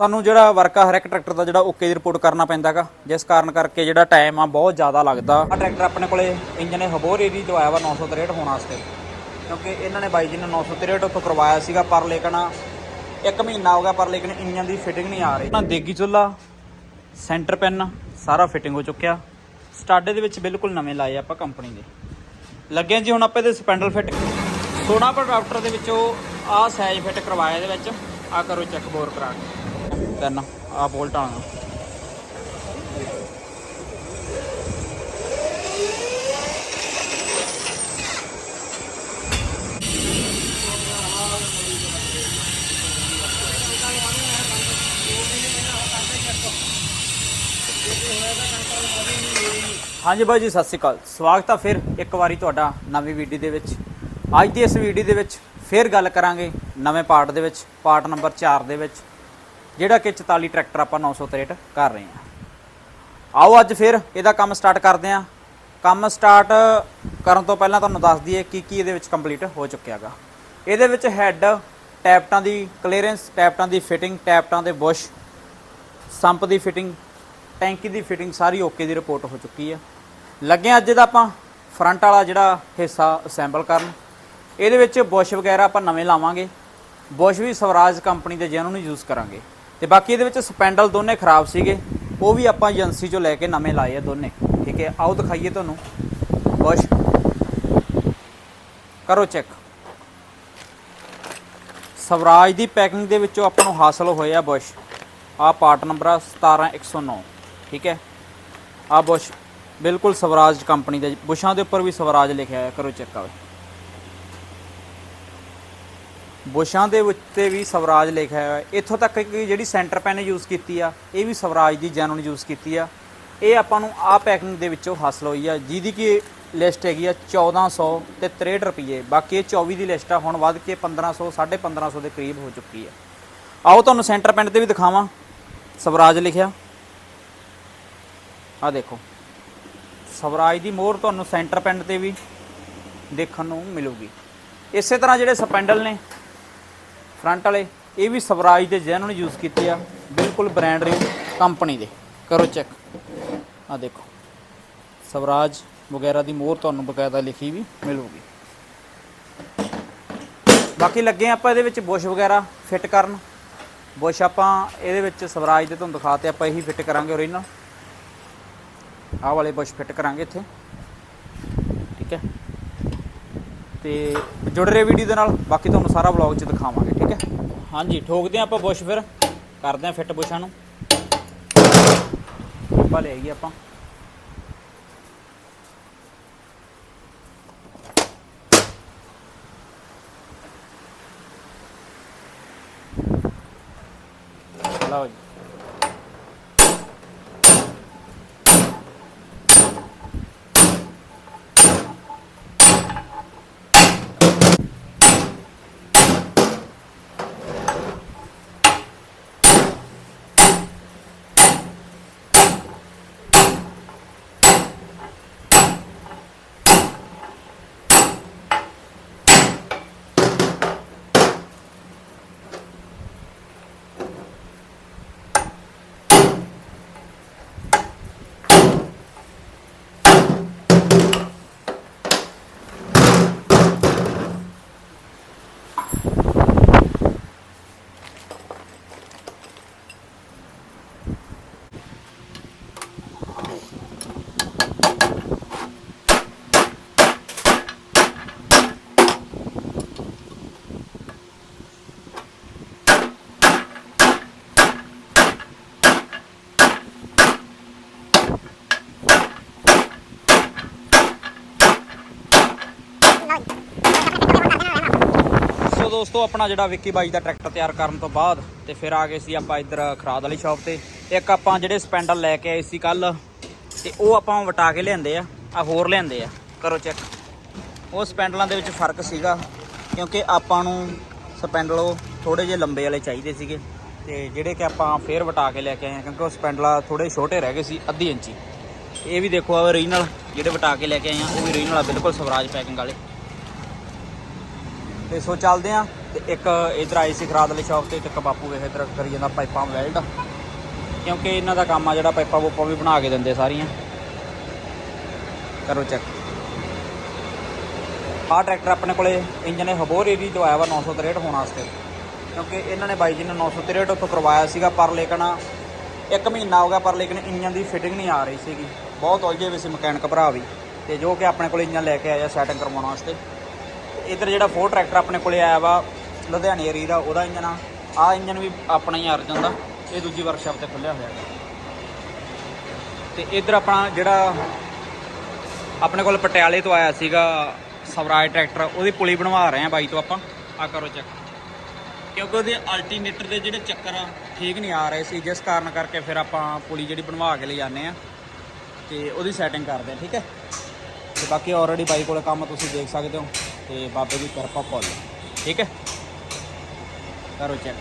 ਸਾਨੂੰ ਜਿਹੜਾ ਵਰਕ ਆ ਹਰ ਇੱਕ ਟਰੈਕਟਰ ਦਾ ਜਿਹੜਾ ਓਕੇ ਦੀ ਰਿਪੋਰਟ ਕਰਨਾ ਪੈਂਦਾਗਾ। ਜਿਸ ਕਾਰਨ ਕਰਕੇ ਜਿਹੜਾ ਟਾਈਮ ਆ ਬਹੁਤ ਜ਼ਿਆਦਾ ਲੱਗਦਾ। ਆ ਟਰੈਕਟਰ ਆਪਣੇ ਕੋਲੇ ਇੰਜਨ ਨੇ ਹਬੋਰ ਏਰੀ ਦਵਾਇਆ ਵਾ 963 ਹੋਣ ਵਾਸਤੇ। ਕਿਉਂਕਿ ਇਹਨਾਂ ਨੇ ਬਾਈ ਜੀ ਨੇ 963 ਉੱਥੋਂ ਕਰਵਾਇਆ ਸੀਗਾ, ਪਰ ਲੇਕਿਨ ਇੱਕ ਮਹੀਨਾ ਹੋ ਗਿਆ, ਪਰ ਲੇਕਿਨ ਇੰਜਨ ਦੀ ਫਿਟਿੰਗ ਨਹੀਂ ਆ ਰਹੀ। ਨਾ ਦੇਗੀ ਚੁੱਲਾ ਸੈਂਟਰ ਪੈਨ ਸਾਰਾ ਫਿਟਿੰਗ ਹੋ ਚੁੱਕਿਆ। ਸਟਾਡੇ ਦੇ ਵਿੱਚ ਬਿਲਕੁਲ ਨਵੇਂ ਲਾਏ ਆਪਾਂ ਕੰਪਨੀ ਦੇ। ਲੱਗੇ ਜੀ ਹੁਣ ਆਪਾਂ ਇਹਦੇ ਸਪੈਂਡਲ ਫਿੱਟ ਸੋਨਾ ਪ੍ਰੋਡਕਟਰ ਦੇ ਵਿੱਚੋਂ ਆਹ ਸਾਈਜ਼ ਫਿੱਟ ਕਰਵਾਇਆ ਇਹਦੇ ਵਿੱਚ। ਆ ਕਰੋ ਚੈੱਕ ਬੋਰ ਕਰਾ ਕੇ। ਤਿੰਨ ਆ ਬੋਲਟ ਹਾਂਜੀ ਬਾਈ ਜੀ, ਸਤਿ ਸ਼੍ਰੀ ਅਕਾਲ। ਸਵਾਗਤ ਆ ਫਿਰ ਇੱਕ ਵਾਰੀ ਤੁਹਾਡਾ ਨਵੀਂ ਵੀਡੀਓ ਦੇ ਵਿੱਚ। ਅੱਜ ਦੀ ਇਸ ਵੀਡੀਓ ਦੇ ਵਿੱਚ ਫਿਰ ਗੱਲ ਕਰਾਂਗੇ ਨਵੇਂ ਪਾਰਟ ਦੇ ਵਿੱਚ ਪਾਰਟ ਨੰਬਰ 4 ਦੇ ਵਿੱਚ। ਜਿਹੜਾ ਕਿ 44 ਟਰੈਕਟਰ ਆਪਾਂ 963 ਕਰ ਰਹੇ ਹਾਂ। ਆਓ ਅੱਜ ਫਿਰ ਇਹਦਾ ਕੰਮ ਸਟਾਰਟ ਕਰਦੇ ਹਾਂ। ਕੰਮ ਸਟਾਰਟ ਕਰਨ ਤੋਂ ਪਹਿਲਾਂ ਤੁਹਾਨੂੰ ਦੱਸ ਦਈਏ ਕੀ ਕੀ ਇਹਦੇ ਵਿੱਚ ਕੰਪਲੀਟ ਹੋ ਚੁੱਕਿਆਗਾ। ਇਹਦੇ ਵਿੱਚ ਹੈੱਡ, ਟੈਪਟਾਂ ਦੀ ਕਲੀਅਰੈਂਸ, ਟੈਪਟਾਂ ਦੀ ਫਿਟਿੰਗ, ਟੈਪਟਾਂ ਦੇ ਬੁਸ਼, ਸੰਪ ਦੀ ਫਿਟਿੰਗ, ਟੈਂਕੀ ਦੀ ਫਿਟਿੰਗ ਸਾਰੀ ਓਕੇ ਦੀ ਰਿਪੋਰਟ ਹੋ ਚੁੱਕੀ ਆ। ਲੱਗੇ ਅੱਜ ਦਾ ਆਪਾਂ ਫਰੰਟ ਵਾਲਾ ਜਿਹੜਾ ਹਿੱਸਾ ਅਸੈਂਬਲ ਕਰਨ। ਇਹਦੇ ਵਿੱਚ ਬੁਸ਼ ਵਗੈਰਾ ਆਪਾਂ ਨਵੇਂ ਲਾਵਾਂਗੇ। ਬੁਸ਼ ਵੀ ਸਵਰਾਜ ਕੰਪਨੀ ਦੇ ਜਿਹਨਾਂ ਨੂੰ ਯੂਜ਼ ਕਰਾਂਗੇ। ਤੇ ਬਾਕੀ ਇਹਦੇ ਵਿੱਚ ਸਪੈਂਡਲ ਦੋਨੇ ਖਰਾਬ ਸੀਗੇ। ਉਹ ਵੀ ਆਪਾਂ ਏਜੰਸੀ ਚੋਂ ਲੈ ਕੇ ਨਵੇਂ ਲਾਏ ਆ ਦੋਨੇ। ਠੀਕ ਹੈ, ਆਓ ਦਿਖਾਈਏ ਤੁਹਾਨੂੰ। ਬੁਸ਼। ਕਰੋ ਚੈੱਕ। ਸਵਰਾਜ ਦੀ ਪੈਕਿੰਗ ਦੇ ਵਿੱਚੋਂ ਆਪਾਂ ਨੂੰ ਹਾਸਲ ਹੋਇਆ ਬੁਸ਼। ਆ ਪਾਰਟ ਨੰਬਰ ਆ 17109 ਠੀਕ ਹੈ। ਆ ਬੁਸ਼, ਬਿਲਕੁਲ ਸਵਰਾਜ ਕੰਪਨੀ ਦੇ ਬੁਸ਼ਾਂ ਦੇ ਉੱਪਰ ਵੀ ਸਵਰਾਜ ਲਿਖਿਆ ਹੋਇਆ, ਕਰੋ ਚੈੱਕ ਆਵੇ ਬੁਸ਼ਾਂ ਦੇ ਉੱਤੇ ਵੀ ਸਵਰਾਜ ਲਿਖਿਆ ਹੋਇਆ। ਇੱਥੋਂ ਤੱਕ ਕਿ ਜਿਹੜੀ ਸੈਂਟਰ ਪੈਨ ਯੂਜ਼ ਕੀਤੀ ਆ, ਇਹ ਵੀ ਸਵਰਾਜ ਦੀ ਜੈਨੂਨ ਯੂਜ਼ ਕੀਤੀ ਆ। ਇਹ ਆਪਾਂ ਨੂੰ ਆ ਪੈਕਿੰਗ ਦੇ ਵਿੱਚੋਂ ਹਾਸਲ ਹੋਈ ਆ, ਜਿਹਦੀ ਕਿ ਲਿਸਟ ਹੈਗੀ ਆ 1400 ਤੇ 63 ਰੁਪਏ ਬਾਕੀ ਇਹ 24 ਦੀ ਲਿਸਟ ਆ, ਹੁਣ ਵੱਧ ਕੇ 1500 1550 ਦੇ ਕਰੀਬ ਹੋ ਚੁੱਕੀ ਆ। ਆਓ ਤੁਹਾਨੂੰ ਸੈਂਟਰ ਪੈਨ ਤੇ ਵੀ ਦਿਖਾਵਾਂ। ਸਵਰਾਜ ਲਿਖਿਆ। ਆ ਦੇਖੋ। ਸਵਰਾਜ ਦੀ ਮੋਹਰ ਤੁਹਾਨੂੰ ਸੈਂਟਰ ਪੈਨ ਤੇ ਵੀ ਦੇਖਣ ਨੂੰ ਮਿਲੂਗੀ। ਇਸੇ ਤਰ੍ਹਾਂ ਜਿਹੜੇ ਸਪੈਂਡਲ ਨੇ ਫਰੰਟ ਵਾਲੇ, ਇਹ ਵੀ ਸਵਰਾਜ ਦੇ ਜੈਨੂਨ ਯੂਜ਼ ਕੀਤੇ ਆ, ਬਿਲਕੁਲ ਬ੍ਰਾਂਡ ਰਿੰਗ ਕੰਪਨੀ ਦੇ। ਕਰੋ ਚੈੱਕ ਆ ਦੇਖੋ, ਸਵਰਾਜ ਵਗੈਰਾ ਦੀ ਮੋਹਰ ਤੁਹਾਨੂੰ ਬਕਾਇਦਾ ਲਿਖੀ ਵੀ ਮਿਲੂਗੀ। ਬਾਕੀ ਲੱਗੇ ਆਪਾਂ ਇਹਦੇ ਵਿੱਚ ਬੁਸ਼ ਵਗੈਰਾ ਫਿੱਟ ਕਰਨ। ਬੁਸ਼ ਆਪਾਂ ਇਹਦੇ ਵਿੱਚ ਸਵਰਾਜ ਦੇ ਤੁਹਾਨੂੰ ਦਿਖਾਤੇ ਆਪਾਂ ਇਹੀ ਫਿੱਟ ਕਰਾਂਗੇ ਓਰੀਜਨਲ ਆਹ ਵਾਲੇ ਬੁਸ਼ ਫਿੱਟ ਕਰਾਂਗੇ ਇੱਥੇ। ਠੀਕ ਹੈ। ਤੇ ਜੁੜ ਰਹੇ ਵੀਡੀਓ ਦੇ ਨਾਲ, ਬਾਕੀ ਤੁਹਾਨੂੰ ਸਾਰਾ ਵਲੌਗ 'ਚ ਦਿਖਾਵਾਂਗੇ, ਠੀਕ ਹਾਂਜੀ, ਠੋਕਦੇ ਹਾਂ ਆਪਾਂ ਬੁਸ਼ ਫਿਰ। ਕਰਦੇ ਹਾਂ ਫਿੱਟ ਬੁਸ਼ਾਂ ਨੂੰ। ਆਪਾਂ ਲੈ ਆਈਏ ਆਪਾਂ। ਲਓ ਜੀ ਸੋ ਦੋਸਤੋ ਆਪਣਾ ਜਿਹੜਾ ਵਿੱਕੀ ਬਾਈ ਦਾ ਟਰੈਕਟਰ ਤਿਆਰ ਕਰਨ ਤੋਂ ਬਾਅਦ ਤੇ ਫਿਰ ਆ ਗਏ ਸੀ ਆਪਾਂ ਇੱਧਰ ਖਰਾਦ ਵਾਲੀ ਸ਼ਾਪ ਤੇ। ਇੱਕ ਆਪਾਂ ਜਿਹੜੇ ਸਪੈਂਡਲ ਲੈ ਕੇ ਆਏ ਸੀ ਕੱਲ ਤੇ ਉਹ ਆਪਾਂ ਵਟਾ ਕੇ ਲਿਆਂਦੇ ਆ ਆ ਹੋਰ ਲਿਆਂਦੇ ਆ। ਕਰੋ ਚੈੱਕ। ਉਹ ਸਪੈਂਡਲਾਂ ਦੇ ਵਿੱਚ ਫ਼ਰਕ ਸੀਗਾ, ਕਿਉਂਕਿ ਆਪਾਂ ਨੂੰ ਸਪੈਂਡਲ ਉਹ ਥੋੜੇ ਜਿਹੇ ਲੰਬੇ ਵਾਲੇ ਚਾਹੀਦੇ ਸੀਗੇ, ਤੇ ਜਿਹੜੇ ਕਿ ਆਪਾਂ ਫੇਰ ਵਟਾ ਕੇ ਲੈ ਕੇ ਆਏ ਹਾਂ ਕਿਉਂਕਿ ਉਹ ਸਪੈਂਡਲਾਂ ਥੋੜੇ ਛੋਟੇ ਰਹਿ ਗਏ ਸੀ, ਅੱਧੀ ਇੰਚੀ। ਇਹ ਵੀ ਦੇਖੋ ਆ ਓਰੀਜਨਲ ਜਿਹੜੇ ਵਟਾ ਕੇ ਲੈ ਕੇ ਆਏ ਆ, ਉਹ ਵੀ ਓਰੀਜਨਲ ਆ, ਬਿਲਕੁਲ ਸਵਰਾਜ ਪੈਕਿੰਗ ਵਾਲੇ। ਤੇ ਸੋ ਚੱਲਦੇ ਆ। ਤੇ ਇੱਕ ਇਧਰ ਆਈ ਸੀ ਖਰਾਦ ਵਾਲੀ ਸ਼ਾਪ ਤੇ, ਇੱਕ ਬਾਪੂ ਵੇਖ ਇਧਰ ਕਰੀ ਜਾਂਦਾ ਪਾਈਪਾਂ ਵੈਲਡ ਕਿਉਂਕਿ ਇਹਨਾਂ ਦਾ ਕੰਮ ਆ ਜਿਹੜਾ ਪਾਈਪਾਂ ਪੂਪਾਂ ਵੀ ਬਣਾ ਕੇ ਦਿੰਦੇ ਸਾਰੀਆਂ। ਕਰੋ ਚੈੱਕ ਆਹ ਟਰੈਕਟਰ ਆਪਣੇ ਕੋਲੇ ਇੰਜਨ ਹਬੋਰ ਏਰੀ ਤੋਂ ਆਇਆ ਵਾ 963 ਹੋਣ ਵਾਸਤੇ। ਕਿਉਂਕਿ ਇਹਨਾਂ ਨੇ ਬਾਈ ਜੀ ਨੇ 963 ਉੱਥੋਂ ਕਰਵਾਇਆ ਸੀਗਾ ਪਰ ਲੇਕਿਨ ਇੱਕ ਮਹੀਨਾ ਹੋ ਗਿਆ ਪਰ ਲੇਕਿਨ ਇੰਜਨ ਦੀ ਫਿਟਿੰਗ ਨਹੀਂ ਆ ਰਹੀ ਸੀਗੀ। ਬਹੁਤ ਉਲਝੇ ਹੋਏ ਸੀ ਮਕੈਨਿਕ ਭਰਾ ਵੀ। ਤੇ ਜੋ ਕਿ ਆਪਣੇ ਕੋਲੇ ਇੰਜਨ ਲੈ ਕੇ ਆਇਆ ਸੈਟਿੰਗ ਕਰਵਾਉਣ ਵਾਸਤੇ। ਤੇ ਇੱਧਰ ਜਿਹੜਾ ਫੋਰ ਟਰੈਕਟਰ ਆਪਣੇ ਕੋਲੇ ਆਇਆ ਵਾ ਲੁਧਿਆਣੇ ਏਰੀ ਦਾ ਉਹਦਾ ਇੰਜਨ ਆ। ਆਹ ਇੰਜਨ ਵੀ ਆਪਣਾ ਹੀ ਅਰਜਨ ਦਾ। ਇਹ ਦੂਜੀ ਵਰਕਸ਼ਾਪ ਤੇ ਖੁੱਲਿਆ ਹੋਇਆ ਹੈ। ਤੇ ਇੱਧਰ ਆਪਣਾ ਜਿਹੜਾ ਆਪਣੇ ਕੋਲ ਪਟਿਆਲੇ ਤੋਂ ਆਇਆ ਸੀਗਾ ਸਵਰਾਜ ਟਰੈਕਟਰ, ਉਹਦੀ ਪੁਲੀ ਬਣਵਾ ਰਹੇ ਆ ਬਾਈ ਤੋਂ ਆਪਾਂ। ਆ ਕਰੋ ਚੈੱਕ ਕਿਉਂਕਿ ਉਹਦੇ ਅਲਟਰਨੇਟਰ ਦੇ ਜਿਹੜੇ ਚੱਕਰ ਆ ਠੀਕ ਨਹੀਂ ਆ ਰਹੇ ਸੀ, ਜਿਸ ਕਾਰਨ ਕਰਕੇ ਫਿਰ ਆਪਾਂ ਪੁਲੀ ਜਿਹੜੀ ਬਣਵਾ ਕੇ ਲੈ ਜਾਂਦੇ ਆ ਤੇ ਉਹਦੀ ਸੈਟਿੰਗ ਕਰਦੇ ਆ ਠੀਕ ਹੈ? ਤੇ ਬਾਕੀ ਆਲਰੇਡੀ ਬਾਈ ਕੋਲ ਕੰਮ ਤੁਸੀਂ ਦੇਖ ਸਕਦੇ ਹੋ। ਤੇ ਬਾਬੇ ਦੀ ਕਿਰਪਾ ਫੁੱਲ ਠੀਕ ਹੈ? ਕਰੋ ਚੈੱਕ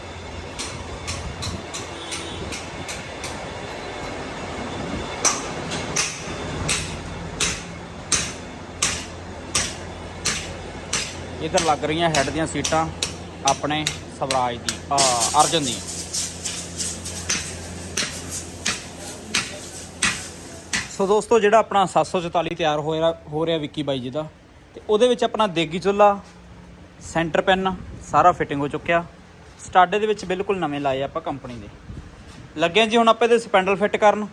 ਇਧਰ ਲੱਗ ਰਹੀਆਂ ਹੈੱਡ ਦੀਆਂ ਸੀਟਾਂ ਆਪਣੇ ਸਵਰਾਜ ਦੀ, ਆ, ਅਰਜਨ ਦੀ। ਸੋ ਦੋਸਤੋ, ਜਿਹੜਾ ਆਪਣਾ 744 ਤਿਆਰ ਹੋ ਰਿਹਾ ਹੋ ਰਿਹਾ ਵਿੱਕੀ ਬਾਈ ਜੀ ਦਾ, ਤੇ ਉਹਦੇ ਵਿੱਚ ਆਪਣਾ ਦੇਗੀ ਚੁੱਲਾ, ਸੈਂਟਰ ਪੈਨ, ਸਾਰਾ ਫਿਟਿੰਗ ਹੋ ਚੁੱਕਿਆ। ਸਟਾਡੇ ਦੇ ਵਿੱਚ ਬਿਲਕੁਲ ਨਵੇਂ ਲਾਏ ਆਪਾਂ ਕੰਪਨੀ ਦੇ। ਲੱਗੇ ਹਾਂ ਜੀ ਹੁਣ ਆਪਾਂ ਇਹਦੇ ਸਪੈਂਡਲ ਫਿੱਟ ਕਰਨ,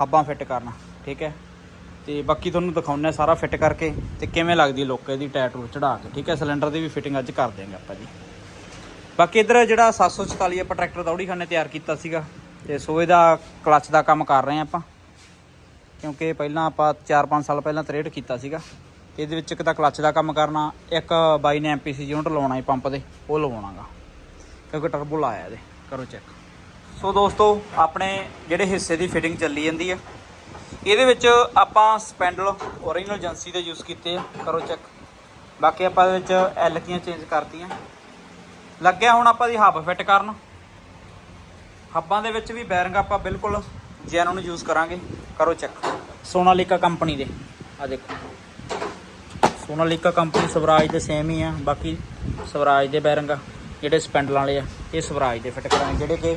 ਹੱਬਾਂ ਫਿੱਟ ਕਰਨ, ਠੀਕ ਹੈ? ਤੇ ਬਾਕੀ ਤੁਹਾਨੂੰ ਦਿਖਾਉਂਦੇ ਹਾਂ ਸਾਰਾ ਫਿੱਟ ਕਰਕੇ ਤੇ ਕਿਵੇਂ ਲੱਗਦੀ ਲੋਕ ਇਹਦੀ ਟਾਇਰ ਟੈਟੂ ਚੜਾ ਕੇ, ਠੀਕ ਹੈ? ਸਿਲੰਡਰ ਦੀ ਵੀ ਫਿਟਿੰਗ ਅੱਜ ਕਰ ਦੇਵਾਂਗੇ ਆਪਾਂ ਜੀ। ਬਾਕੀ ਇਧਰ ਜਿਹੜਾ 744 ਆਪਾਂ ਟਰੈਕਟਰ ਦੌੜੀ ਖਾਨੇ ਤਿਆਰ ਕੀਤਾ ਸੀਗਾ ਤੇ ਸੋ ਇਹਦਾ ਕਲੱਚ ਦਾ ਕੰਮ ਕਰ ਰਹੇ ਹਾਂ ਆਪਾਂ। ਕਿਉਂਕਿ ਪਹਿਲਾਂ ਆਪਾਂ 4-5 ਸਾਲ ਪਹਿਲਾਂ ਤਰੇੜ ਕੀਤਾ ਸੀਗਾ। ਤੇ ਇਹਦੇ ਵਿੱਚ ਇੱਕ ਤਾਂ ਕਲੱਚ ਦਾ ਕੰਮ ਕਰਨਾ, ਇੱਕ ਬਾਈ ਨੇ ਐਮਪੀਸੀ ਯੂਨਿਟ ਲਾਉਣਾ ਹੈ ਪੰਪ ਦੇ, ਉਹ ਲਵਾਉਣਾਗਾ ਕਿਉਂਕਿ ਟਰਬੋ ਲਾਇਆ ਇਹਦੇ, ਕਰੋ ਚੈੱਕ ਸੋ ਦੋਸਤੋ, ਆਪਣੇ ਜਿਹੜੇ ਹਿੱਸੇ ਦੀ ਫਿਟਿੰਗ ਚੱਲੀ ਜਾਂਦੀ ਹੈ ਇਹਦੇ ਵਿੱਚ ਆਪਾਂ ਸਪੈਂਡਲ ਓਰੀਜਨਲ ਏਜੰਸੀ ਦੇ ਯੂਜ਼ ਕੀਤੇ ਆ, ਕਰੋ ਚੈੱਕ ਬਾਕੀ ਆਪਾਂ ਇਹਦੇ ਵਿੱਚ ਐਲਕੀਆਂ ਚੇਂਜ ਕਰਤੀਆਂ। ਲੱਗਿਆ ਹੁਣ ਆਪਾਂ ਦੀ ਹੱਬ ਫਿੱਟ ਕਰਨ। ਹੱਬਾਂ ਦੇ ਵਿੱਚ ਵੀ ਬੈਰਿੰਗ ਆਪਾਂ ਬਿਲਕੁਲ ਜੈਨੂਨ ਯੂਜ਼ ਕਰਾਂਗੇ, ਕਰੋ ਚੈੱਕ ਸੋਨਾਲੀਕਾ ਕੰਪਨੀ ਦੇ ਆ ਦੇਖੋ। ਸੋਨਾਲੀਕਾ ਕੰਪਨੀ ਸਵਰਾਜ ਦੇ ਸੇਮ ਹੀ ਆ, ਬਾਕੀ ਸਵਰਾਜ ਦੇ ਬੈਰਿੰਗ ਆ। ਜਿਹੜੇ ਸਪੈਂਡਲਾਂ ਵਾਲੇ ਆ, ਇਹ ਸਵਰਾਜ ਦੇ ਫਿੱਟ ਕਰਾਂਗੇ ਜਿਹੜੇ ਕਿ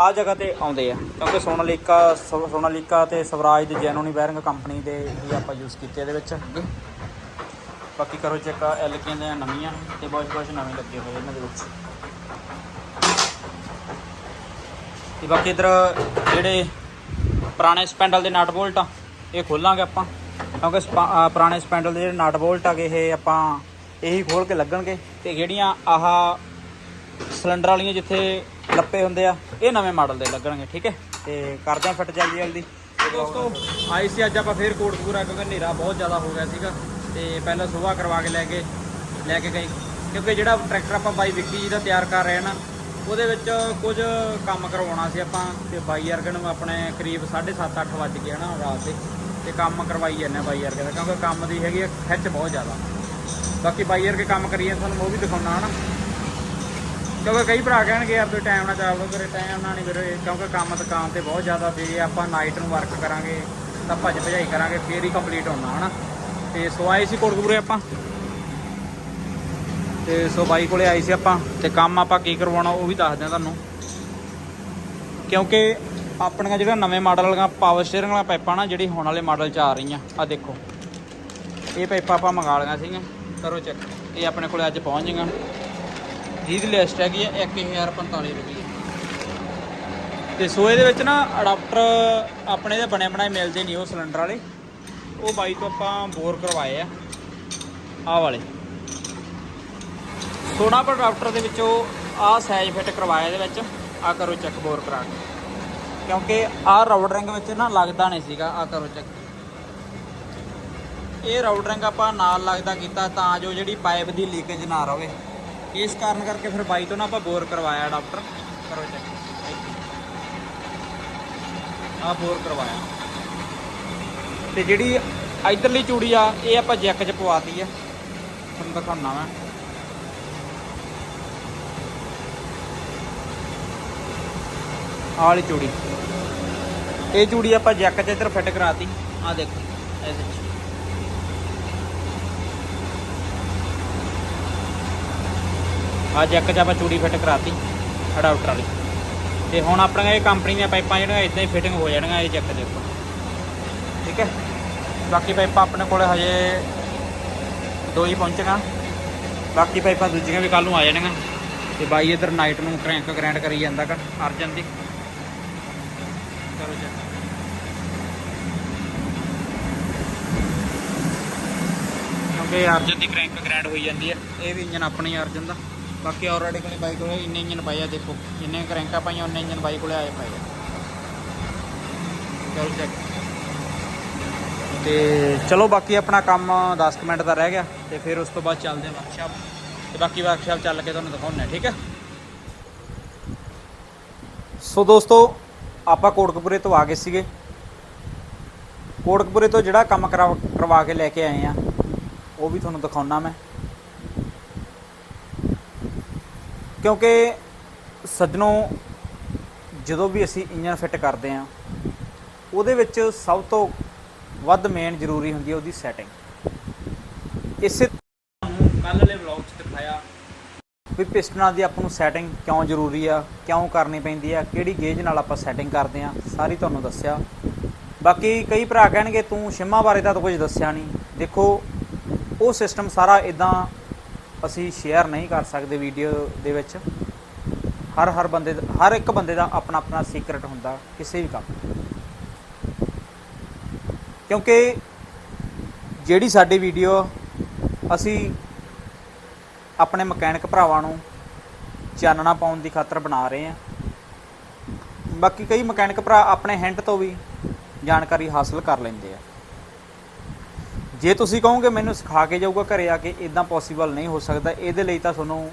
ਆ ਜਗ੍ਹਾ ਤੇ ਆਉਂਦੇ ਆ। ਕਿਉਂਕਿ ਸੋਨਾਲੀਕਾ ਸੋ- ਸੋਨਾਲੀਕਾ ਤੇ ਸਵਰਾਜ ਦੀ ਜੈਨੂਨੀ ਬੈਰਿੰਗ ਕੰਪਨੀ ਦੇ ਹੀ ਆਪਾਂ ਯੂਜ਼ ਕੀਤੇ ਇਹਦੇ ਵਿੱਚ। ਬਾਕੀ ਕਰੋ ਚੈੱਕ ਐਲਕੀਆਂ ਦੀਆਂ ਨਵੀਆਂ ਤੇ ਬਹੁਤ ਬਹੁਤ ਨਵੇਂ ਲੱਗੇ ਹੋਏ ਇਹਨਾਂ ਦੇ ਵਿੱਚ। ਤੇ ਬਾਕੀ ਇਧਰ ਜਿਹੜੇ ਪੁਰਾਣੇ ਸਪੈਂਡਲ ਦੇ ਨਟ ਬੋਲਟ ਆ, ਇਹ ਖੋਲਾਂਗੇ ਆਪਾਂ। ਕਿਉਂਕਿ ਸਪਾ- ਪੁਰਾਣੇ ਸਪੈਂਡਲ ਦੇ ਜਿਹੜੇ ਨਟ ਬੋਲਟ ਆਗੇ ਇਹ ਆਪਾਂ ਇਹੀ ਖੋਲ ਕੇ ਲੱਗਣਗੇ। ਤੇ ਜਿਹੜੀਆਂ ਆਹ ਸਿਲੰਡਰ ਵਾਲੀਆਂ ਜਿੱਥੇ ਲੱਪੇ ਹੁੰਦੇ ਆ ਇਹ ਨਵੇਂ ਮਾਡਲ ਦੇ ਲੱਗਣਗੇ ਠੀਕ ਹੈ? ਤੇ ਕਰਦੇ ਆ ਫਿੱਟ ਜਲਦੀ ਜਲਦੀ। ਦੋਸਤੋ ਆਈ ਸੀ ਅੱਜ ਆਪਾਂ ਫੇਰ ਕੋਟਕਪੂਰਾ ਕਿਉਂਕਿ ਹਨੇਰਾ ਬਹੁਤ ਜ਼ਿਆਦਾ ਹੋ ਗਿਆ ਸੀਗਾ। ਤੇ ਪਹਿਲਾਂ ਸੁਬਾਹ ਕਰਵਾ ਕੇ ਲੈ ਕੇ ਲੈ ਕੇ ਗਏ। ਕਿਉਂਕਿ ਜਿਹੜਾ ਟਰੈਕਟਰ ਆਪਾਂ ਬਾਈ ਵਿੱਕੀ ਜੀ ਦਾ ਤਿਆਰ ਕਰ ਰਹੇ ਹਾਂ ਨਾ ਉਹਦੇ ਵਿੱਚ ਕੁਝ ਕੰਮ ਕਰਵਾਉਣਾ ਸੀ ਆਪਾਂ। ਤੇ ਬਾਈ ਵਰਗੇ ਨੂੰ ਆਪਣੇ ਕਰੀਬ 7:30 ਅੱਠ ਵੱਜ ਗਏ ਨਾ ਰਾਤ ਦੇ। ਤੇ ਕੰਮ ਕਰਵਾਈ ਜਾਂਦੇ ਆ ਬਾਈ ਵਰਗੇ ਦਾ ਕਿਉਂਕਿ ਕੰਮ ਦੀ ਹੈਗੀ ਆ ਖਿੱਚ ਬਹੁਤ ਜ਼ਿਆਦਾ। ਬਾਕੀ ਬਾਈ ਵਰਗੇ ਕੰਮ ਕਰੀਏ, ਤੁਹਾਨੂੰ ਉਹ ਵੀ ਦਿਖਾਉਣਾ, ਹਨਾ? ਕਿਉਂਕਿ ਕਈ ਭਰਾ ਕਹਿਣਗੇ, ਯਾਰ ਤੁਸੀਂ ਟਾਈਮ ਨਾਲ ਚੱਲ ਦੋ ਟਾਈਮ ਨਾਲ ਨਹੀਂ ਵੀਰੇ ਕਿਉਂਕਿ ਕੰਮ ਦੁਕਾਨ ਤੇ ਬਹੁਤ ਜ਼ਿਆਦਾ ਤੇ ਆਪਾਂ ਨਾਈਟ ਨੂੰ ਵਰਕ ਕਰਾਂਗੇ, ਤਾਂ ਭੱਜ ਭਜਾਈ ਕਰਾਂਗੇ, ਫੇਰ ਹੀ ਕੰਪਲੀਟ ਹੋਣਾ, ਹਨਾ? ਤੇ ਸੋ ਆਏ ਸੀ ਕੋਟਕਪੂਰੇ ਆਪਾਂ? ਤੇ ਸੋ ਬਾਈ ਕੋਲੇ ਆਈ ਸੀ ਆਪਾਂ, ਤੇ ਕੰਮ ਆਪਾਂ ਕੀ ਕਰਵਾਉਣਾ, ਉਹ ਵੀ ਦੱਸਦੇ ਆ ਤੁਹਾਨੂੰ। ਕਿਉਂਕਿ ਆਪਣੀਆਂ ਜਿਹੜੀਆਂ ਨਵੇਂ ਮਾਡਲ ਵਾਲੀਆਂ ਪਾਵਰ ਸਟੀਅਰਿੰਗ ਵਾਲੀਆਂ ਪਾਈਪਾਂ ਨਾ, ਜਿਹੜੀ ਹੁਣ ਵਾਲੇ ਮਾਡਲ ਚ ਆ ਰਹੀਆਂ ਆ ਦੇਖੋ। ਇਹ ਪਾਈਪਾਂ ਆਪਾਂ ਮੰਗਾ ਲਈਆਂ ਸੀਗੀਆਂ। ਕਰੋ ਚੈੱਕ ਇਹ ਆਪਣੇ ਕੋਲ ਅੱਜ ਪਹੁੰਚ ਗਈਆਂ ਜਿਹਦੀ ਲਿਸਟ ਹੈਗੀ ਹੈ 1045 ਰੁਪਏ। ਤੇ ਸੋ ਇਹਦੇ ਵਿੱਚ ਨਾ ਅਡਾਪਟਰ ਆਪਣੇ ਦੇ ਬਣੇ ਬਣਾਏ ਮਿਲਦੇ ਨਹੀਂ ਉਹ ਸਿਲੰਡਰ ਵਾਲੇ। ਉਹ ਬਾਈ ਤੋਂ ਆਪਾਂ ਬੋਰ ਕਰਵਾਏ ਆ। ਆਹ ਵਾਲੇ। ਸੋਨਾ ਪਰ ਅਡਾਪਟਰ ਦੇ ਵਿੱਚੋਂ ਆਹ ਸਾਈਜ਼ ਫਿੱਟ ਕਰਵਾਇਆ ਇਹਦੇ ਵਿੱਚ। ਆ ਕਰੋ ਚੈੱਕ ਬੋਰ ਕਰਾ ਕੇ। ਕਿਉਂਕਿ ਆਹ ਰਾਊਡ ਰਿੰਗ ਵਿੱਚ ਨਾ ਲੱਗਦਾ ਨਹੀਂ ਸੀਗਾ ਆ ਕਰੋ ਚੈੱਕ ਇਹ ਰਾਊਡਰਿੰਗ ਆਪਾਂ ਨਾਲ ਲੱਗਦਾ ਕੀਤਾ ਤਾਂ ਜੋ ਜਿਹੜੀ ਪਾਈਪ ਦੀ ਲੀਕੇਜ ਨਾ ਰਹੇ ਇਸ ਕਾਰਨ ਕਰਕੇ ਫਿਰ ਬਾਈ ਤੋਂ ਨਾ ਆਪਾਂ ਬੋਰ ਕਰਵਾਇਆ ਡਾਕਟਰ ਕਰੋ ਚੈੱਕ ਆ ਬੋਰ ਕਰਵਾਇਆ। ਤੇ ਜਿਹੜੀ ਇਧਰਲੀ ਚੂੜੀ ਆ, ਇਹ ਆਪਾਂ ਜੈਕ 'ਚ ਪਵਾਤੀ ਆ। ਤੁਹਾਨੂੰ ਦਿਖਾਉਣਾ ਮੈਂ। ਆਲੀ ਚੂੜੀ। ਇਹ ਚੂੜੀ ਆਪਾਂ ਜੈਕ 'ਚ ਇੱਧਰ ਫਿੱਟ ਕਰਾਤੀ। ਆ ਦੇਖੋ। ਇਹਦੇ 'ਚ ਅੱਜ ਇੱਕ 'ਚ ਆਪਾਂ ਚੂੜੀ ਫਿੱਟ ਕਰਾਤੀ ਅਡਾਪਟਰ ਵਾਲੀ। ਤੇ ਹੁਣ ਆਪਣੀਆਂ ਇਹ ਕੰਪਨੀ ਦੀਆਂ ਪਾਈਪਾਂ ਜਿਹੜੀਆਂ ਇਦਾਂ ਹੀ ਫਿਟਿੰਗ ਹੋ ਜਾਣਗੀਆਂ ਇਹ ਜੈਕ ਦੇ ਉੱਪਰ। ਠੀਕ ਹੈ? ਬਾਕੀ ਪਾਈਪਾਂ ਆਪਣੇ ਕੋਲ ਹਜੇ ਦੋ ਹੀ ਪਹੁੰਚੀਆਂ। ਬਾਕੀ ਪਾਈਪਾਂ ਦੂਜੀਆਂ ਵੀ ਕੱਲ ਨੂੰ ਆ ਜਾਣਗੀਆਂ। ਤੇ ਬਾਈ ਇਧਰ ਨਾਈਟ ਨੂੰ ਕ੍ਰੈਂਕ ਗ੍ਰੈਂਡ ਕਰੀ ਜਾਂਦਾ ਕਰ ਅਰਜਨ ਦੀ। ਕਰੋ ਜੀ। ਕਿਉਂਕਿ ਅਰਜਨ ਦੀ ਕ੍ਰੈਂਕ ਗ੍ਰੈਂਡ ਹੋਈ ਜਾਂਦੀ ਹੈ। ਇਹ ਵੀ ਇੰਜਨ ਆਪਣੀ ਅਰਜਨ ਦਾ। ਬਾਕੀ ਆਲਰੇਡੀ ਕੋਲੇ ਬਾਈ ਕੋਲੇ ਇੰਨੇ ਇੰਜਨ ਪਏ ਆ, ਦੇਖੋ। ਜਿੰਨੇ ਕ੍ਰੈਂਕਾਂ ਪਾਈਆਂ, ਉਹਨੇ ਇੰਜਨ ਬਾਈ ਕੋਲੇ ਆਏ ਪਏ ਆ। ਚੈੱਕ ਤੇ ਚਲੋ ਬਾਕੀ ਆਪਣਾ ਕੰਮ 10 ਕੁ ਮਿੰਟ ਦਾ ਰਹਿ ਗਿਆ, ਤੇ ਫਿਰ ਉਸ ਤੋਂ ਬਾਅਦ ਚੱਲਦੇ ਹਾਂ ਵਰਕਸ਼ਾਪ ਤੇ ਬਾਕੀ ਵਰਕਸ਼ਾਪ ਚੱਲ ਕੇ ਤੁਹਾਨੂੰ ਦਿਖਾਉਂਦੇ ਹਾਂ, ਠੀਕ ਹੈ? ਸੋ ਦੋਸਤੋ, ਆਪਾਂ ਕੋਟਕਪੁਰੇ ਤੋਂ ਆ ਗਏ ਸੀਗੇ। ਕੋਟਕਪੁਰੇ ਤੋਂ ਜਿਹੜਾ ਕੰਮ ਕਰਾ- ਕਰਵਾ ਕੇ ਲੈ ਕੇ ਆਏ ਆ ਉਹ ਵੀ ਤੁਹਾਨੂੰ ਦਿਖਾਉਣਾ ਮੈਂ। ਕਿਉਂਕਿ ਸੱਜਣੋ, ਜਦੋਂ ਵੀ ਅਸੀਂ ਇੰਜਨ ਫਿੱਟ ਕਰਦੇ ਆ ਉਹਦੇ ਵਿੱਚ ਸਭ ਤੋਂ ਵੱਧ ਮੇਨ ਜ਼ਰੂਰੀ ਹੁੰਦੀ ਹੈ ਉਹਦੀ ਸੈਟਿੰਗ ਇਸੇ ਤੁਹਾਨੂੰ ਕੱਲ੍ਹ ਵਾਲੇ ਵਲੌਗ 'ਚ ਦਿਖਾਇਆ ਵੀ ਪਿਸਟਨਾਂ ਦੀ ਆਪਾਂ ਨੂੰ ਸੈਟਿੰਗ ਕਿਉਂ ਜ਼ਰੂਰੀ ਆ, ਕਿਉਂ ਕਰਨੀ ਪੈਂਦੀ ਆ, ਕਿਹੜੀ ਗੇਜ ਨਾਲ ਆਪਾਂ ਸੈਟਿੰਗ ਕਰਦੇ ਆ ਸਾਰੀ ਤੁਹਾਨੂੰ ਦੱਸਿਆ। ਬਾਕੀ ਕਈ ਭਰਾ ਕਹਿਣਗੇ, ਤੂੰ ਸ਼ਿਮਾ ਬਾਰੇ ਤਾਂ ਕੁਝ ਦੱਸਿਆ ਨਹੀਂ। ਦੇਖੋ, ਉਹ ਸਿਸਟਮ ਸਾਰਾ ਇਦਾਂ ਅਸੀਂ ਸ਼ੇਅਰ ਨਹੀਂ ਕਰ ਸਕਦੇ ਵੀਡੀਓ ਦੇ ਵਿੱਚ। ਹਰ ਹਰ ਬੰਦੇ ਹਰ ਇੱਕ ਬੰਦੇ ਦਾ ਆਪਣਾ ਆਪਣਾ ਸੀਕ੍ਰੇਟ ਹੁੰਦਾ, ਕਿਸੇ ਵੀ ਕੰਮ ਕਿਉਂਕਿ ਜਿਹੜੀ ਸਾਡੀ ਵੀਡੀਓ ਅਸੀਂ ਆਪਣੇ ਮਕੈਨਿਕ ਭਰਾਵਾਂ ਨੂੰ ਚਾਨਣਾ ਪਾਉਣ ਦੀ ਖਾਤਰ ਬਣਾ ਰਹੇ ਹਾਂ। ਬਾਕੀ ਕਈ ਮਕੈਨਿਕ ਭਰਾ ਆਪਣੇ ਹਿੰਟ ਤੋਂ ਵੀ ਜਾਣਕਾਰੀ ਹਾਸਲ ਕਰ ਲੈਂਦੇ ਜੇ ਤੁਸੀਂ ਕਹੋਗੇ ਮੈਨੂੰ ਸਿਖਾ ਕੇ ਜਾਊਗਾ ਘਰੇ ਆ ਕੇ ਇਦਾਂ ਪੋਸੀਬਲ ਨਹੀਂ ਹੋ ਸਕਦਾ। ਇਹਦੇ ਲਈ ਤਾਂ ਤੁਹਾਨੂੰ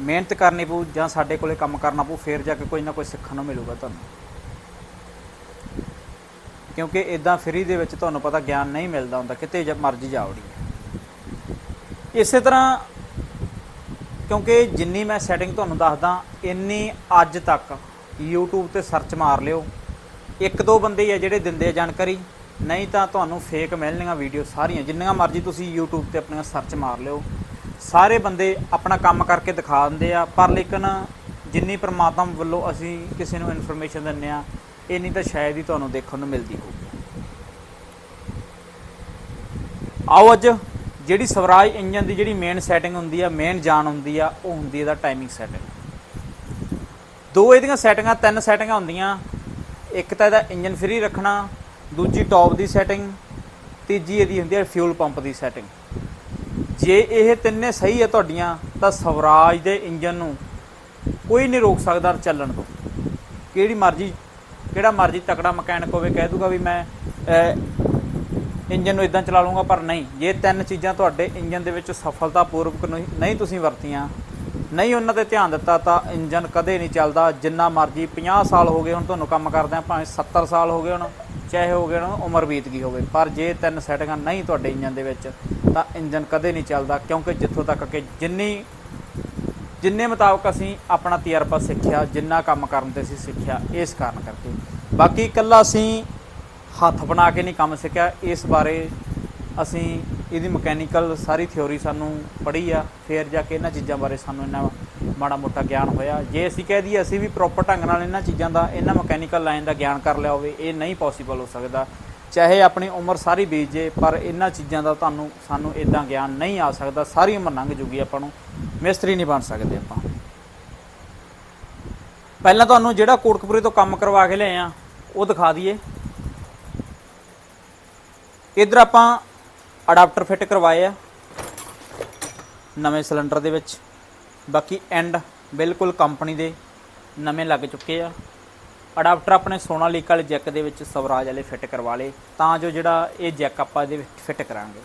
ਮਿਹਨਤ ਕਰਨੀ ਪਊ ਜਾਂ ਸਾਡੇ ਕੋਲੇ ਕੰਮ ਕਰਨਾ ਪਊ, ਫੇਰ ਜਾ ਕੇ ਕੋਈ ਨਾ ਕੋਈ ਸਿੱਖਣ ਨੂੰ ਮਿਲੂਗਾ ਤੁਹਾਨੂੰ। ਕਿਉਂਕਿ ਇਦਾਂ ਫ੍ਰੀ ਦੇ ਵਿੱਚ ਤੁਹਾਨੂੰ ਪਤਾ ਗਿਆਨ ਨਹੀਂ ਮਿਲਦਾ ਹੁੰਦਾ, ਕਿਤੇ ਜਦ ਮਰਜ਼ੀ ਜਾਵੜੀ ਇਸੇ ਤਰ੍ਹਾਂ ਕਿਉਂਕਿ ਜਿੰਨੀ ਮੈਂ ਸੈਟਿੰਗ ਤੁਹਾਨੂੰ ਦੱਸਦਾ, ਇੰਨੀ ਅੱਜ ਤੱਕ YouTube ਤੇ ਸਰਚ ਮਾਰ ਲਿਓ। ਇੱਕ ਦੋ ਬੰਦੇ ਹੀ ਆ ਜਿਹੜੇ ਦਿੰਦੇ ਆ ਜਾਣਕਾਰੀ। ਨਹੀਂ ਤਾਂ ਤੁਹਾਨੂੰ ਫੇਕ ਮਿਲਣਗੀਆਂ ਵੀਡੀਓ ਸਾਰੀਆਂ, ਜਿੰਨੀਆਂ ਮਰਜ਼ੀ ਤੁਸੀਂ YouTube ਤੇ ਆਪਣੀਆਂ ਸਰਚ ਮਾਰ ਲਿਓ। ਸਾਰੇ ਬੰਦੇ ਆਪਣਾ ਕੰਮ ਕਰਕੇ ਦਿਖਾ ਦਿੰਦੇ ਆ, ਪਰ ਲੇਕਿਨ ਜਿੰਨੀ ਪ੍ਰਮਾਤਮਾ ਵੱਲੋਂ ਅਸੀਂ ਕਿਸੇ ਨੂੰ ਇਨਫੋਰਮੇਸ਼ਨ ਦਿੰਨੇ ਆ, ਇੰਨੀ ਤਾਂ ਸ਼ਾਇਦ ਹੀ ਤੁਹਾਨੂੰ ਦੇਖਣ ਨੂੰ ਮਿਲਦੀ ਹੋਊਗੀ। ਆਓ ਅੱਜ ਜਿਹੜੀ ਸਵਰਾਜ ਇੰਜਨ ਦੀ ਜਿਹੜੀ ਮੇਨ ਸੈਟਿੰਗ ਹੁੰਦੀ ਆ ਮੇਨ ਜਾਨ ਹੁੰਦੀ ਆ, ਉਹ ਹੁੰਦੀ ਇਹਦਾ ਟਾਈਮਿੰਗ ਸੈਟਿੰਗ ਦੋ ਇਹਦੀਆਂ ਸੈਟਿੰਗਾਂ ਤਿੰਨ ਸੈਟਿੰਗਾਂ ਹੁੰਦੀਆਂ। ਇੱਕ ਤਾਂ ਇਹਦਾ ਇੰਜਨ ਫ੍ਰੀ ਰੱਖਣਾ ਦੂਜੀ ਟੌਪ ਦੀ ਸੈਟਿੰਗ, ਤੀਜੀ ਇਹਦੀ ਹੁੰਦੀ ਹੈ ਫਿਊਲ ਪੰਪ ਦੀ ਸੈਟਿੰਗ। ਜੇ ਇਹ ਤਿੰਨੇ ਸਹੀ ਹੈ ਤੁਹਾਡੀਆਂ, ਤਾਂ ਸਵਰਾਜ ਦੇ ਇੰਜਨ ਨੂੰ ਕੋਈ ਨਹੀਂ ਰੋਕ ਸਕਦਾ ਚੱਲਣ ਤੋਂ। ਕਿਹੜੀ ਮਰਜ਼ੀ, ਕਿਹੜਾ ਮਰਜ਼ੀ ਤਕੜਾ ਮਕੈਨਿਕ ਹੋਵੇ, ਕਹਿ ਦੂਗਾ ਵੀ ਮੈਂ ਇੰਜਨ ਨੂੰ ਇਦਾਂ ਚਲਾ ਲੂੰਗਾ ਪਰ ਨਹੀਂ। ਜੇ ਤਿੰਨ ਚੀਜ਼ਾਂ ਤੁਹਾਡੇ ਇੰਜਨ ਦੇ ਵਿੱਚ ਸਫਲਤਾਪੂਰਵਕ ਨਹੀਂ ਨਹੀਂ ਤੁਸੀਂ ਵਰਤੀਆਂ, ਨਹੀਂ ਉਹਨਾਂ ਤੇ ਧਿਆਨ ਦਿੱਤਾ, ਤਾਂ ਇੰਜਨ ਕਦੇ ਨਹੀਂ ਚੱਲਦਾ। ਜਿੰਨਾ ਮਰਜ਼ੀ 50 ਸਾਲ ਹੋ ਗਏ ਹੁਣ ਤੁਹਾਨੂੰ ਕੰਮ ਕਰਦਿਆਂ ਭਾਵੇਂ 70 ਸਾਲ ਹੋ ਗਏ ਹੁਣ। ਚਾਹੇ ਹੋ ਗਏ ਨਾ ਉਮਰ ਬੀਤ ਗਈ ਹੋਵੇ, ਪਰ ਜੇ ਤਿੰਨ ਸੈਟਿੰਗਾਂ ਨਹੀਂ ਤੁਹਾਡੇ ਇੰਜਨ ਦੇ ਵਿੱਚ, ਤਾਂ ਇੰਜਨ ਕਦੇ ਨਹੀਂ ਚੱਲਦਾ, ਕਿਉਂਕਿ ਜਿੱਥੋਂ ਤੱਕ ਕਿ ਜਿੰਨੀ, ਜਿੰਨੇ ਮੁਤਾਬਕ ਅਸੀਂ ਆਪਣਾ ਤਜਰਬਾ ਸਿੱਖਿਆ, ਜਿੰਨਾ ਕੰਮ ਕਰਨ ਤੇ ਅਸੀਂ ਸਿੱਖਿਆ, ਇਸ ਕਾਰਨ ਕਰਕੇ। ਬਾਕੀ ਇਕੱਲਾ ਅਸੀਂ ਹੱਥ ਬਣਾ ਕੇ ਨਹੀਂ ਕੰਮ ਸਿੱਖਿਆ, ਇਸ ਬਾਰੇ ਅਸੀਂ, ਇਹਦੀ ਮਕੈਨੀਕਲ ਸਾਰੀ ਥਿਉਰੀ ਸਾਨੂੰ ਪੜ੍ਹੀ ਆ, ਫਿਰ ਜਾ ਕੇ ਇਹਨਾਂ ਚੀਜ਼ਾਂ ਬਾਰੇ ਸਾਨੂੰ ਇੰਨਾ ਮਾੜਾ ਮੋਟਾ ਗਿਆਨ ਹੋਇਆ। ਜੇ ਅਸੀਂ ਕਹਿ ਦਈਏ ਅਸੀਂ ਵੀ ਪ੍ਰੋਪਰ ਢੰਗ ਨਾਲ ਇਹਨਾਂ ਚੀਜ਼ਾਂ ਦਾ, ਇਹਨਾਂ ਮਕੈਨੀਕਲ ਲਾਈਨ ਦਾ ਗਿਆਨ ਕਰ ਲਿਆ ਹੋਵੇ, ਇਹ ਨਹੀਂ ਪੋਸੀਬਲ ਹੋ ਸਕਦਾ। ਚਾਹੇ ਆਪਣੀ ਉਮਰ ਸਾਰੀ ਬੀਤ ਜੇ ਪਰ ਇਹਨਾਂ ਚੀਜ਼ਾਂ ਦਾ ਤੁਹਾਨੂੰ, ਸਾਨੂੰ ਇਦਾਂ ਗਿਆਨ ਨਹੀਂ ਆ ਸਕਦਾ। ਸਾਰੀ ਉਮਰ ਲੰਘ ਜੂਗੀ ਆਪਾਂ ਨੂੰ। ਮਿਸਤਰੀ ਨਹੀਂ ਬਣ ਸਕਦੇ ਆਪਾਂ। ਪਹਿਲਾਂ ਤੁਹਾਨੂੰ ਜਿਹੜਾ ਕੋਟਕਪੁਰੇ ਤੋਂ ਕੰਮ ਕਰਵਾ ਕੇ ਲਿਆਏ ਆ, ਉਹ ਦਿਖਾ ਦਈਏ। ਇਧਰ ਆਪਾਂ ਅਡਾਪਟਰ ਫਿੱਟ ਕਰਵਾਏ ਆ, ਨਵੇਂ ਸਿਲੰਡਰ ਦੇ ਵਿੱਚ। ਬਾਕੀ ਐਂਡ ਬਿਲਕੁਲ ਕੰਪਨੀ ਦੇ ਨਵੇਂ ਲੱਗ ਚੁੱਕੇ ਆ। ਅਡਾਪਟਰ ਆਪਣੇ ਸੋਨਾਲੀਕਾ ਵਾਲੇ ਜੈਕ ਦੇ ਵਿੱਚ ਸਵਰਾਜ ਵਾਲੇ ਫਿੱਟ ਕਰਵਾ ਲਏ, ਤਾਂ ਜੋ ਜਿਹੜਾ ਇਹ ਜੈਕ ਆਪਾਂ ਇਹਦੇ ਵਿੱਚ ਫਿੱਟ ਕਰਾਂਗੇ।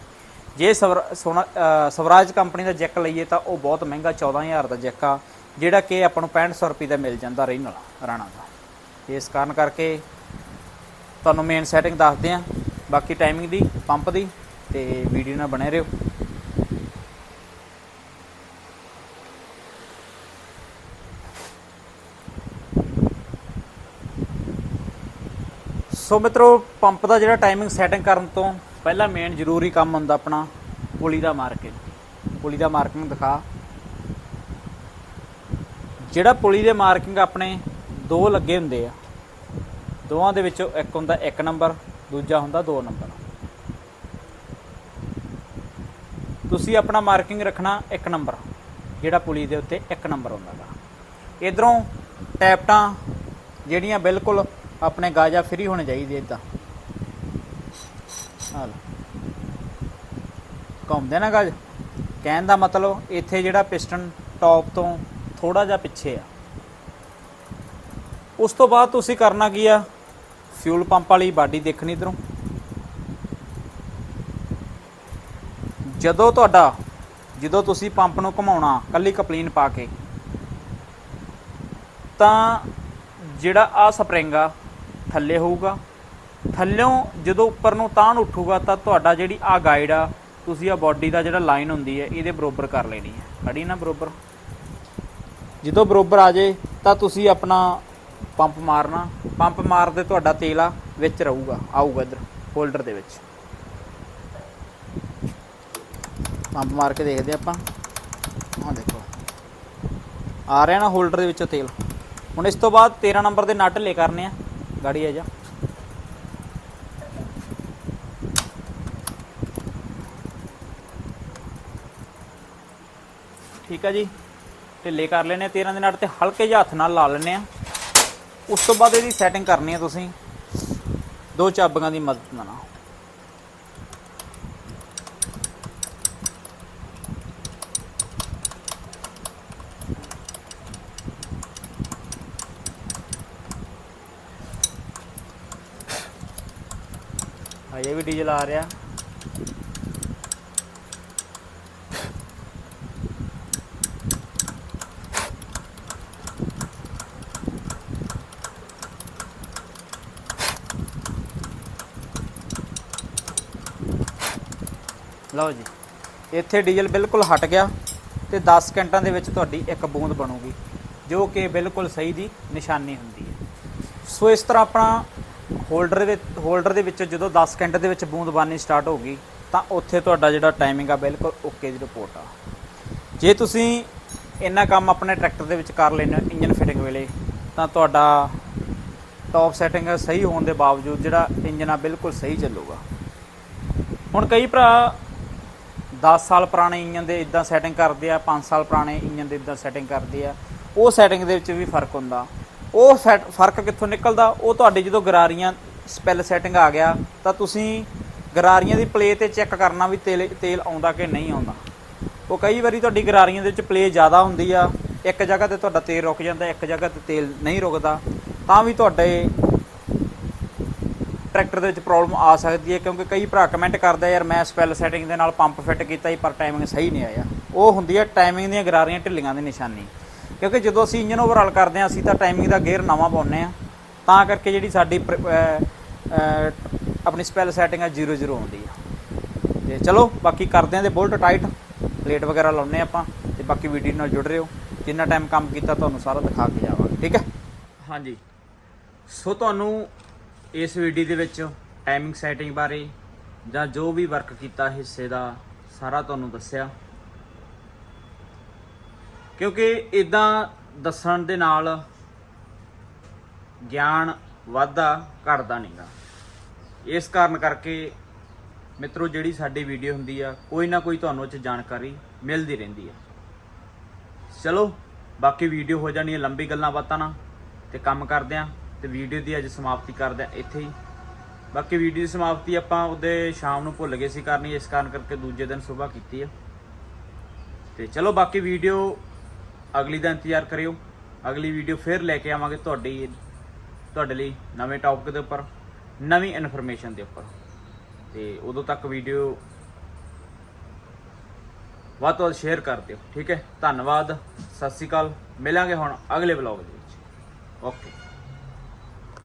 ਜੇ ਸਵਰ, ਸੋਨਾ ਸਵਰਾਜ ਕੰਪਨੀ ਦਾ ਜੈਕ ਲਈਏ ਤਾਂ ਉਹ ਬਹੁਤ ਮਹਿੰਗਾ 14000 ਦਾ ਜੈਕ ਆ, ਜਿਹੜਾ ਕਿ ਆਪਾਂ ਨੂੰ 6500 ਰੁਪਏ ਦਾ ਮਿਲ ਜਾਂਦਾ ਰੀਨਲ ਰਾਣਾ ਦਾ। ਇਸ ਕਾਰਨ ਕਰਕੇ ਤੁਹਾਨੂੰ ਮੇਨ ਸੈਟਿੰਗ ਦੱਸਦੇ ਆ। ਬਾਕੀ ਟਾਈਮਿੰਗ ਦੀ ਪੰਪ ਦੀ ਤੇ ਵੀਡੀਓ ਨਾਲ ਬਣੇ ਰਹੋ। ਸੋ ਮਿੱਤਰੋ, ਪੰਪ ਦਾ ਜਿਹੜਾ ਟਾਈਮਿੰਗ ਸੈਟਿੰਗ ਕਰਨ ਤੋਂ ਪਹਿਲਾਂ ਮੇਨ ਜ਼ਰੂਰੀ ਕੰਮ ਹੁੰਦਾ ਆਪਣਾ, ਪੁਲੀ ਦਾ ਮਾਰਕਿੰਗ ਪੁਲੀ ਦਾ ਮਾਰਕਿੰਗ ਦਿਖਾ। ਜਿਹੜਾ ਪੁਲੀ ਦੇ ਮਾਰਕਿੰਗ ਆਪਣੇ ਦੋ ਲੱਗੇ ਹੁੰਦੇ ਆ, ਦੋਵਾਂ ਦੇ ਵਿੱਚੋਂ ਇੱਕ ਹੁੰਦਾ 1 ਨੰਬਰ ਦੂਜਾ ਹੁੰਦਾ 2 ਨੰਬਰ ਤੁਸੀਂ ਆਪਣਾ ਮਾਰਕਿੰਗ ਰੱਖਣਾ 1 ਨੰਬਰ ਜਿਹੜਾ ਪੁਲੀ ਦੇ ਉੱਤੇ 1 ਨੰਬਰ ਹੁੰਦਾ ਗਾ। ਇਧਰੋਂ ਟੈਪਟਾਂ ਜਿਹੜੀਆਂ ਬਿਲਕੁਲ ਆਪਣੇ ਗਾਜਾ ਫ੍ਰੀ ਹੋਣੇ ਚਾਹੀਦੇ ਇਦਾਂ ਹਾਲ ਘੁੰਮਦੇ ਨਾ ਗਾਜ ਕਹਿਣ ਦਾ ਮਤਲਬ ਇੱਥੇ ਜਿਹੜਾ ਪਿਸਟਨ ਟੌਪ ਤੋਂ ਥੋੜਾ ਜਿਹਾ ਪਿੱਛੇ ਆ। ਉਸ ਤੋਂ ਬਾਅਦ ਤੁਸੀਂ ਕਰਨਾ ਕੀ ਆ? ਫਿਊਲ ਪੰਪ ਵਾਲੀ ਬਾਡੀ ਦੇਖਣੀ ਇਧਰੋਂ। ਜਦੋਂ ਤੁਹਾਡਾ, ਜਦੋਂ ਤੁਸੀਂ ਪੰਪ ਨੂੰ ਘੁਮਾਉਣਾ, ਕੱਲੀ ਕਪਲੀਨ ਪਾ ਕੇ, ਤਾਂ ਜਿਹੜਾ ਆ ਸਪਰਿੰਗ ਆ ਥੱਲੇ ਹੋਊਗਾ। ਥੱਲਿਓਂ ਜਦੋਂ ਉੱਪਰ ਨੂੰ ਤਾਣ ਉੱਠੂਗਾ, ਤਾਂ ਤੁਹਾਡਾ ਜਿਹੜੀ ਆ ਗਾਈਡ ਆ, ਤੁਸੀਂ ਆ ਬਾਡੀ ਦਾ ਜਿਹੜਾ ਲਾਈਨ ਹੁੰਦੀ ਹੈ, ਇਹਦੇ ਬਰੋਬਰ ਕਰ ਲੈਣੀ ਹੈ। ਖੜੀ ਨਾ ਬਰੋਬਰ। ਜਦੋਂ ਬਰੋਬਰ ਆ ਜੇ ਤਾਂ ਤੁਸੀਂ ਆਪਣਾ ਪੰਪ ਮਾਰਨਾ। ਪੰਪ ਮਾਰਦੇ ਤੁਹਾਡਾ ਤੇਲ ਆ, ਵਿੱਚ ਰਹੂਗਾ, ਆਊਗਾ ਇਧਰ ਹੋਲਡਰ ਦੇ ਵਿੱਚ। ਪੰਪ ਮਾਰ ਕੇ ਦੇਖਦੇ ਆਪਾਂ। ਆਹ ਦੇਖੋ। ਆ ਰਿਹਾ ਨਾ ਹੋਲਡਰ ਦੇ ਵਿੱਚੋਂ ਤੇਲ। ਹੁਣ ਇਸ ਤੋਂ ਬਾਅਦ 13 ਨੰਬਰ ਦੇ ਨਟ ਲੈ ਕਰਨੇ ਆ। ਗਾੜੀ ਆ ਠੀਕ ਆ ਜੀ ਢਿੱਲੇ ਕਰ ਲੈਣੇ 13 ਦੇ ਨਾਲ ਤੇ ਹਲਕੇ ਜਿਹੇ ਹੱਥ ਨਾਲ ਲਾ ਲੈਣੇ ਆ ਉਸ ਤੋਂ ਬਾਅਦ ਇਹਦੀ ਸੈਟਿੰਗ ਕਰਨੀ ਆ ਤੁਸੀਂ ਦੋ ਚਾਬੀਆਂ ਦੀ ਮਦਦ ਨਾਲ ਹਜੇ ਵੀ ਡੀਜ਼ਲ ਆ ਰਿਹਾ। ਲਓ ਜੀ, ਇੱਥੇ ਡੀਜ਼ਲ ਬਿਲਕੁਲ ਹਟ ਗਿਆ ਤੇ 10 ਸਕਿੰਟਾਂ ਦੇ ਵਿੱਚ ਤੁਹਾਡੀ ਇੱਕ ਬੂੰਦ ਬਣੂਗੀ, ਜੋ ਕਿ ਬਿਲਕੁਲ ਸਹੀ ਦੀ ਨਿਸ਼ਾਨੀ ਹੁੰਦੀ ਹੈ। ਸੋ ਇਸ ਤਰ੍ਹਾਂ ਆਪਣਾ ਹੋਲਡਰ ਦੇ ਵਿੱਚ ਹੋਲਡਰ ਦੇ ਵਿੱਚ ਜਦੋਂ 10 ਸਕਿੰਟ ਦੇ ਵਿੱਚ ਬੂੰਦ ਬਣਨੀ ਸਟਾਰਟ ਹੋ ਗਈ, ਤਾਂ ਉੱਥੇ ਤੁਹਾਡਾ ਜਿਹੜਾ ਟਾਈਮਿੰਗ ਆ ਬਿਲਕੁਲ ਓਕੇ ਦੀ ਰਿਪੋਰਟ ਆ। ਜੇ ਤੁਸੀਂ ਇੰਨਾ ਕੰਮ ਆਪਣੇ ਟਰੈਕਟਰ ਦੇ ਵਿੱਚ ਕਰ ਲੈਣਾ ਇੰਜਨ ਫਿਟਿੰਗ ਵੇਲੇ, ਤਾਂ ਤੁਹਾਡਾ ਟੌਪ ਸੈਟਿੰਗ ਸਹੀ ਹੋਣ ਦੇ ਬਾਵਜੂਦ ਜਿਹੜਾ ਇੰਜਨ ਆ ਬਿਲਕੁਲ ਸਹੀ ਚੱਲੂਗਾ। ਹੁਣ ਕਈ ਭਰਾ 10 ਸਾਲ ਪੁਰਾਣੇ ਇੰਜਨ ਦੇ ਇਦਾਂ ਸੈਟਿੰਗ ਕਰਦੇ ਆ 5 ਸਾਲ ਪੁਰਾਣੇ ਇੰਜਨ ਦੇ ਇਦਾਂ ਸੈਟਿੰਗ ਕਰਦੇ ਆ। ਉਹ ਸੈਟਿੰਗ ਦੇ ਵਿੱਚ ਵੀ ਫ਼ਰਕ ਹੁੰਦਾ। ਉਹ ਸੈਟ ਫ਼ਰਕ ਕਿੱਥੋਂ ਨਿਕਲਦਾ? ਉਹ ਤੁਹਾਡੇ ਜਦੋਂ ਗਰਾਰੀਆਂ ਸਪੈਲ ਸੈਟਿੰਗ ਆ ਗਿਆ, ਤਾਂ ਤੁਸੀਂ ਗਰਾਰੀਆਂ ਦੀ ਪਲੇ ਤੇ ਚੈੱਕ ਕਰਨਾ ਵੀ ਤੇਲ ਤੇਲ ਆਉਂਦਾ ਕਿ ਨਹੀਂ ਆਉਂਦਾ। ਉਹ ਕਈ ਵਾਰੀ ਤੁਹਾਡੀ ਗਰਾਰੀਆਂ ਦੇ ਵਿੱਚ ਪਲੇ ਜ਼ਿਆਦਾ ਹੁੰਦੀ ਆ, ਇੱਕ ਜਗ੍ਹਾ ਤੇ ਤੁਹਾਡਾ ਤੇਲ ਰੁਕ ਜਾਂਦਾ, ਇੱਕ ਜਗ੍ਹਾ ਤੇ ਤੇਲ ਨਹੀਂ ਰੁਕਦਾ, ਤਾਂ ਵੀ ਤੁਹਾਡੇ ਟਰੈਕਟਰ ਦੇ ਵਿੱਚ ਪ੍ਰੋਬਲਮ ਆ ਸਕਦੀ ਹੈ, ਕਿਉਂਕਿ ਕਈ ਭਰਾ ਕਮੈਂਟ ਕਰਦੇ ਯਾਰ ਮੈਂ ਸਪੈਲ ਸੈਟਿੰਗ ਦੇ ਨਾਲ ਪੰਪ ਫਿੱਟ ਕੀਤਾ ਸੀ ਪਰ ਟਾਈਮਿੰਗ ਸਹੀ ਨਹੀਂ ਆਇਆ। ਉਹ ਹੁੰਦੀ ਹੈ ਟਾਈਮਿੰਗ ਦੀਆਂ ਗਰਾਰੀਆਂ ਢਿੱਲੀਆਂ ਦੀ ਨਿਸ਼ਾਨੀ। ਕਿਉਂਕਿ ਜਦੋਂ ਅਸੀਂ ਇੰਜਨ ਓਵਰਆਲ ਕਰਦੇ ਹਾਂ, ਅਸੀਂ ਤਾਂ ਟਾਈਮਿੰਗ ਦਾ ਗੇਅਰ ਨਵਾਂ ਪਾਉਂਦੇ ਆ ਤਾਂ ਕਰਕੇ ਜਿਹੜੀ ਸਾਡੀ ਪ੍ਰ- ਆਪਣੀ ਸਪੈਲ ਸੈਟਿੰਗ ਆ 00 ਆਉਂਦੀ ਆ। ਤੇ ਚਲੋ, ਬਾਕੀ ਕਰਦੇ ਆਂ ਤੇ ਬੋਲਟ ਟਾਈਟ ਪਲੇਟ ਵਗੈਰਾ ਲਾਉਨੇ ਆਪਾਂ ਤੇ ਬਾਕੀ ਵੀਡੀਓ ਨਾਲ ਜੁੜ ਰਹੇ ਹੋ। ਜਿੰਨਾ ਟਾਈਮ ਕੰਮ ਕੀਤਾ, ਤੁਹਾਨੂੰ ਸਾਰਾ ਦਿਖਾ ਕੇ ਜਾਵਾਂਗੇ, ਠੀਕ ਹੈ? ਹਾਂਜੀ। ਸੋ ਤੁਹਾਨੂੰ ਇਸ ਵੀਡੀਓ ਦੇ ਵਿੱਚ ਟਾਈਮਿੰਗ ਸੈਟਿੰਗ ਬਾਰੇ ਜਾਂ ਜੋ ਵੀ ਵਰਕ ਕੀਤਾ, ਹਿੱਸੇ ਦਾ ਸਾਰਾ ਤੁਹਾਨੂੰ ਦੱਸਿਆ। ਕਿਉਂਕਿ ਇਦਾਂ ਦੱਸਣ ਦੇ ਨਾਲ ਗਿਆਨ ਵਾਧਾ ਘਟਦਾ ਨਹੀਂਗਾ ਇਸ ਕਾਰਨ ਕਰਕੇ ਮਿੱਤਰੋ, ਜਿਹੜੀ ਸਾਡੀ ਵੀਡੀਓ ਹੁੰਦੀ ਆ, ਕੋਈ ਨਾ ਕੋਈ ਤੁਹਾਨੂੰ ਉਹ 'ਚ ਜਾਣਕਾਰੀ ਮਿਲਦੀ ਰਹਿੰਦੀ ਆ। ਚਲੋ, ਬਾਕੀ ਵੀਡੀਓ ਹੋ ਜਾਣੀ ਹੈ ਲੰਬੀ ਗੱਲਾਂ ਬਾਤਾਂ ਨਾਲ ਤੇ ਕੰਮ ਕਰਦੇ ਆ ਤੇ ਵੀਡੀਓ ਦੀ ਅੱਜ ਸਮਾਪਤੀ ਕਰਦੇ ਆ ਇੱਥੇ ਹੀ। ਬਾਕੀ ਵੀਡੀਓ ਦੀ ਸਮਾਪਤੀ ਆਪਾਂ ਉਹਦੇ ਸ਼ਾਮ ਨੂੰ ਭੁੱਲ ਗਏ ਸੀ ਕਰਨੀ, ਇਸ ਕਾਰਨ ਕਰਕੇ ਦੂਜੇ ਦਿਨ ਸਵੇਰ ਕੀਤੀ ਆ। ਤੇ ਚਲੋ, ਬਾਕੀ ਵੀਡੀਓ ਅਗਲੀ ਦਾ ਇੰਤਜ਼ਾਰ ਕਰਿਓ। ਅਗਲੀ ਵੀਡੀਓ ਫਿਰ ਲੈ ਕੇ ਆਵਾਂਗੇ ਤੁਹਾਡੀ, ਤੁਹਾਡੇ ਲਈ ਨਵੇਂ ਟੌਪਿਕ ਦੇ ਉੱਪਰ, ਨਵੀਂ ਇਨਫੋਰਮੇਸ਼ਨ ਦੇ ਉੱਪਰ। ਤੇ ਉਦੋਂ ਤੱਕ ਵੀਡੀਓ ਵੱਧ ਤੋਂ ਵੱਧ ਸ਼ੇਅਰ ਕਰ ਦਿਓ। ਠੀਕ ਹੈ? ਧੰਨਵਾਦ। ਸਤਿ ਸ਼੍ਰੀ ਅਕਾਲ। ਮਿਲਾਂਗੇ ਹੁਣ ਅਗਲੇ ਵਲੌਗ ਦੇ ਵਿੱਚ। ਓਕੇ